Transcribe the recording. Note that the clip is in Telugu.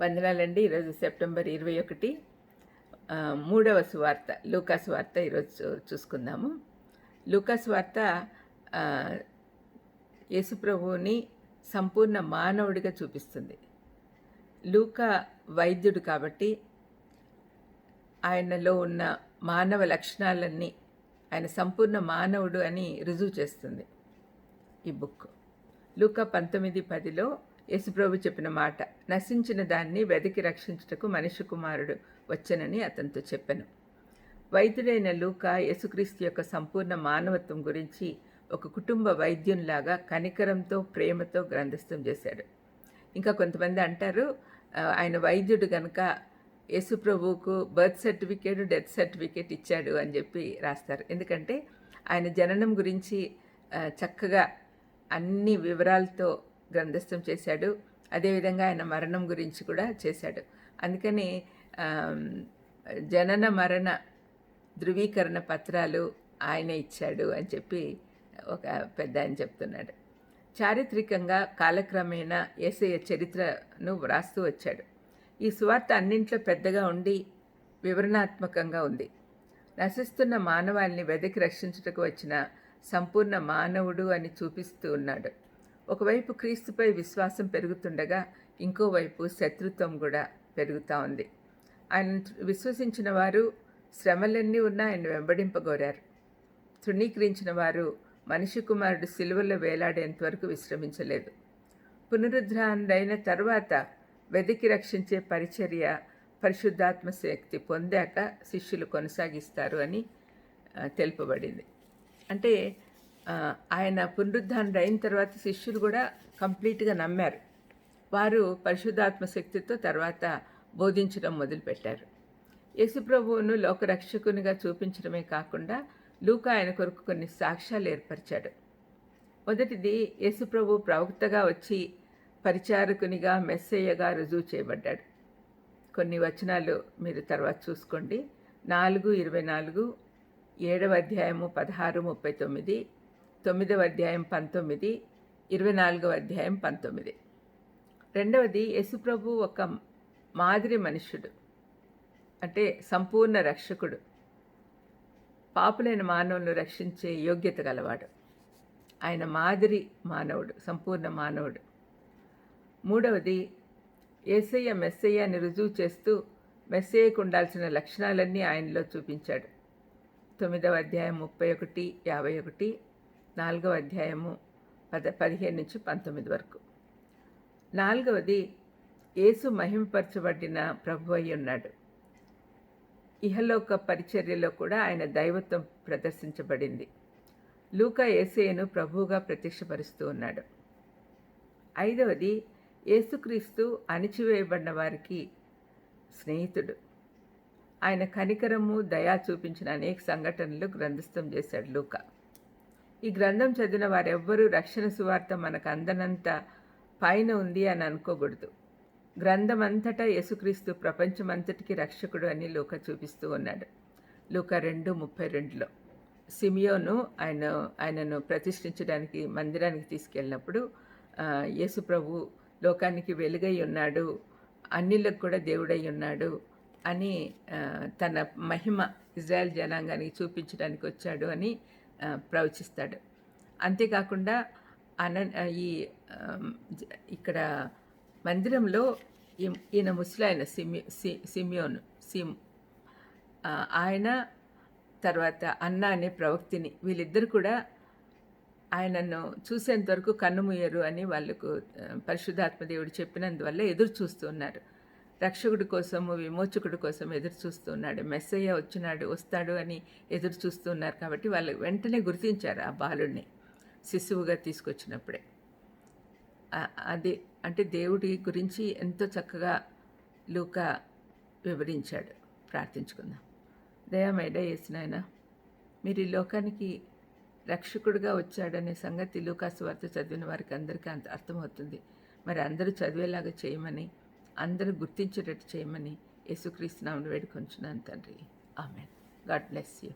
వందనాలండి. ఈరోజు సెప్టెంబర్ ఇరవై ఒకటి. మూడవ సువార్త లూకాస్ వార్త ఈరోజు చూ- చూసుకుందాము. లూకాస్ వార్త యేసుప్రభువుని సంపూర్ణ మానవుడిగా చూపిస్తుంది. లూకా వైద్యుడు కాబట్టి ఆయనలో ఉన్న మానవ లక్షణాలన్నీ ఆయన సంపూర్ణ మానవుడు అని రుజువు చేస్తుంది ఈ బుక్. లూకా పంతొమ్మిది పదిలో యేసుప్రభు చెప్పిన మాట నశించిన దాన్ని వెతికి రక్షించుటకు మనిషి కుమారుడు వచ్చనని అతనితో చెప్పాను. వైద్యుడైన లూకా యేసుక్రీస్తు యొక్క సంపూర్ణ మానవత్వం గురించి ఒక కుటుంబ వైద్యునిలాగా కనికరంతో ప్రేమతో గ్రంథస్థం చేశాడు. ఇంకా కొంతమంది అంటారు ఆయన వైద్యుడు కనుక యేసుప్రభువుకు బర్త్ సర్టిఫికేట్ డెత్ సర్టిఫికేట్ ఇచ్చాడు అని చెప్పి రాస్తారు. ఎందుకంటే ఆయన జననం గురించి చక్కగా అన్ని వివరాలతో గ్రంథస్థం చేశాడు. అదేవిధంగా ఆయన మరణం గురించి కూడా చేశాడు. అందుకని జనన మరణ ధృవీకరణ పత్రాలు ఆయన ఇచ్చాడు అని చెప్పి ఒక పెద్ద ఆయన చెప్తున్నాడు. చారిత్రికంగా కాలక్రమేణా ఏసయ్య చరిత్రను వ్రాస్తూ వచ్చాడు. ఈ సువార్త అన్నింట్లో పెద్దగా ఉండి వివరణాత్మకంగా ఉంది. నశిస్తున్న మానవాల్ని వెదకి రక్షించుటకు వచ్చిన సంపూర్ణ మానవుడు అని చూపిస్తూ ఉన్నాడు. ఒకవైపు క్రీస్తుపై విశ్వాసం పెరుగుతుండగా ఇంకోవైపు శత్రుత్వం కూడా పెరుగుతూ ఉంది. ఆయన విశ్వసించిన వారు శ్రమలన్నీ ఉన్నా ఆయన వెంబడింపగోరారు. తృణీకరించిన వారు మనిషి కుమారుడు సిలువలో వేలాడేంత వరకు విశ్రమించలేదు. పునరుద్ధానుడైన తర్వాత వెదికి రక్షించే పరిచర్య పరిశుద్ధాత్మ శక్తి పొందాక శిష్యులు కొనసాగిస్తారు అని తెలుపబడింది. అంటే ఆయన పునరుద్ధానుడు అయిన తర్వాత శిష్యులు కూడా కంప్లీట్గా నమ్మారు. వారు పరిశుద్ధాత్మ శక్తితో తర్వాత బోధించడం మొదలుపెట్టారు. యేసుప్రభువును లోకరక్షకునిగా చూపించడమే కాకుండా లూకా ఆయన కొరకు కొన్ని సాక్ష్యాలు ఏర్పరిచాడు. మొదటిది యేసుప్రభు ప్రవక్తగా వచ్చి పరిచారకునిగా మెస్సయ్యగా రుజువు చేయబడ్డాడు. కొన్ని వచనాలు మీరు తర్వాత చూసుకోండి. నాలుగు ఇరవై నాలుగు ఏడవ అధ్యాయము పదహారు ముప్పై తొమ్మిది తొమ్మిదవ అధ్యాయం పంతొమ్మిది ఇరవై నాలుగవ అధ్యాయం పంతొమ్మిది. రెండవది యశుప్రభు ఒక మాదిరి మనుష్యుడు అంటే సంపూర్ణ రక్షకుడు పాపులైన మానవులను రక్షించే యోగ్యత గలవాడు. ఆయన మాదిరి మానవుడు సంపూర్ణ మానవుడు. మూడవది ఏసయ్య మెస్సయ్య అని రుజువు చేస్తూ మెస్సయ్యకు ఉండాల్సిన లక్షణాలన్నీ ఆయనలో చూపించాడు. తొమ్మిదవ అధ్యాయం ముప్పై ఒకటి యాభై ఒకటి నాలుగవ అధ్యాయము పద పదిహేను నుంచి పంతొమ్మిది వరకు. నాలుగవది యేసు మహిమపరచబడిన ప్రభు అయి ఉన్నాడు. ఇహలోక పరిచర్యలో కూడా ఆయన దైవత్వం ప్రదర్శించబడింది. లూకా ఏసయ్యను ప్రభువుగా ప్రత్యక్షపరుస్తూ ఉన్నాడు. ఐదవది యేసుక్రీస్తు అణిచివేయబడిన వారికి స్నేహితుడు. ఆయన కనికరము దయా చూపించిన అనేక సంఘటనలు గ్రంథస్థం చేశాడు లూకా. ఈ గ్రంథం చదివిన వారెవ్వరూ రక్షణ సువార్త మనకు అందనంత పైన ఉంది అని అనుకోకూడదు. గ్రంథం అంతటా యేసుక్రీస్తు ప్రపంచమంతటికి రక్షకుడు అని లూక చూపిస్తూ ఉన్నాడు. లూక రెండు ముప్పై రెండులో. సిమియోను ఆయన ఆయనను ప్రతిష్ఠించడానికి మందిరానికి తీసుకెళ్ళినప్పుడు యేసు ప్రభు లోకానికి వెలుగై ఉన్నాడు అన్నిలకు కూడా దేవుడై ఉన్నాడు అని తన మహిమ ఇజ్రాయెల్ జనాంగానికి చూపించడానికి వచ్చాడు అని ప్రవచిస్తాడు. అంతేకాకుండా అన ఈ ఇక్కడ మందిరంలో ఈయన ముసలాయన సిమి సి- సిమియోను సిమ్ ఆయన తర్వాత అన్న అనే ప్రవక్తిని వీళ్ళిద్దరు కూడా ఆయనను చూసేంత వరకు కన్నుమూయరు అని వాళ్ళకు పరిశుద్ధాత్మదేవుడు చెప్పినందువల్ల ఎదురు చూస్తూ ఉన్నారు. రక్షకుడి కోసము విమోచకుడి కోసం ఎదురు చూస్తున్నాడు. మెస్సయ్య వచ్చినాడు వస్తాడు అని ఎదురు చూస్తున్నారు కాబట్టి వాళ్ళు వెంటనే గుర్తించారు ఆ బాలుడిని శిశువుగా తీసుకొచ్చినప్పుడే. అది అంటే దేవుడి గురించి ఎంతో చక్కగా లూక వివరించాడు. ప్రార్థించుకుందాం. దయామైడ చేసినాయన మీరు ఈ లోకానికి రక్షకుడిగా వచ్చాడనే సంగతి లూకాసు వార్త చదివిన వారికి అందరికీ అంత అర్థమవుతుంది. మరి అందరూ చదివేలాగా చేయమని అందరూ గుర్తించేటట్టు చేయమని యేసుక్రీస్తు నామను వేడుకొంచున్నాను తండ్రి. ఆమెన్. God bless you.